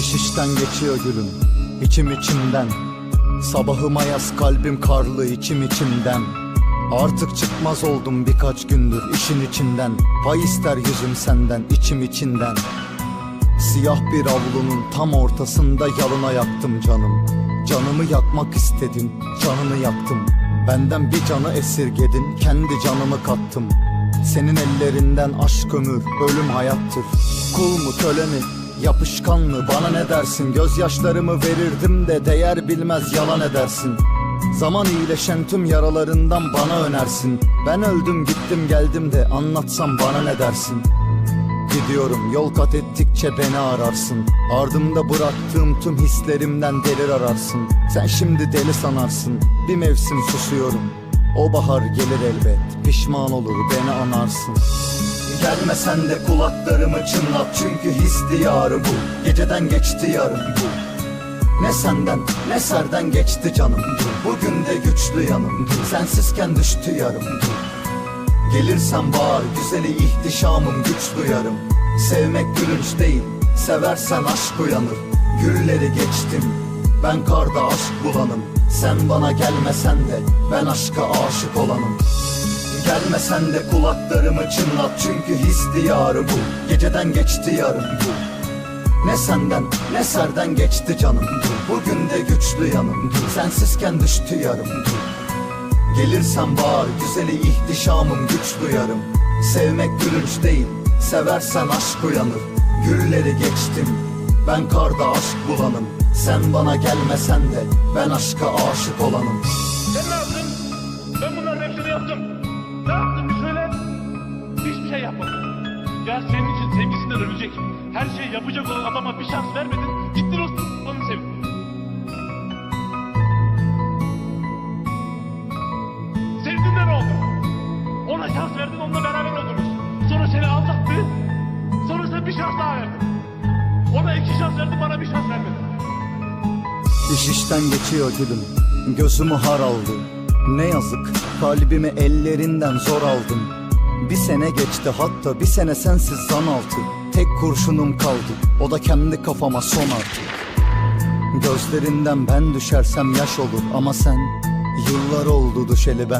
İş işten geçiyor gülüm içim içimden. Sabahıma yaz kalbim karlı içim içimden. Artık çıkmaz oldum birkaç gündür işin içinden. Pay ister yüzüm senden içim içinden. Siyah bir avlunun tam ortasında yalına yaktım canım. Canımı yakmak istedim, canını yaktım. Benden bir canı esirgedin, kendi canımı kattım. Senin ellerinden aşk ömür, ölüm hayattır. Kul mu köle mi, yapışkan mı bana ne dersin? Gözyaşlarımı verirdim de değer bilmez yalan edersin. Zaman iyileşen tüm yaralarından bana önersin. Ben öldüm gittim geldim de anlatsam bana ne dersin? Gidiyorum yol kat ettikçe beni ararsın. Ardımda bıraktığım tüm hislerimden delir ararsın. Sen şimdi deli sanarsın Bir mevsim susuyorum. O bahar gelir elbet Pişman olur beni anarsın Gelmesen de kulaklarımı çınlat. Çünkü his diyarı bu. Geceden geçti yarım bu. Ne senden ne serden geçti canım Bugün de güçlü yanım Sensizken düştü yarım Gelirsen bağır güzeli ihtişamım güç duyarım. Sevmek gülünç değil seversen aşk uyanır. Gülleri geçtim ben karda aşk bulanım. Sen bana gelmesen de ben aşka aşık olanım Gelmesen de kulaklarımı çınlat. Çünkü his diyarı bu. Geceden geçti yarım bu. Ne senden ne serden geçti canım Bugün de güçlü yanım Sensizken düştü yarım Gelirsen bağır güzeli ihtişamım güç duyarım Sevmek gülünç değil seversen aşk uyanır. Gülleri geçtim ben karda aşk bulanım. Sen bana gelmesen de ben aşka aşık olanım. Sen ne yaptın? Ben bunların hepsini yaptım. Ne yaptın bir söyle. Hiçbir şey yapmadım. Ya senin için sevgisinden ölecek. Her şeyi yapacak olan adama bir şans vermedin. Gittin o s- onu sevdin. Sevdin de ne oldu? Ona şans verdin onunla beraber oldunuz. Sonra seni aldattı. Sonra sen bir şans daha verdin. Ona iki şans verdin bana bir şans vermedin. İş işten geçiyor gülüm Gözümü har aldı Ne yazık kalbimi ellerinden zor aldım Bir sene geçti hatta bir sene sensiz zan altı. Tek kurşunum kaldı o da kendi kafama son artık. Gözlerinden ben düşersem yaş olur ama sen Yıllar oldu düşeli ben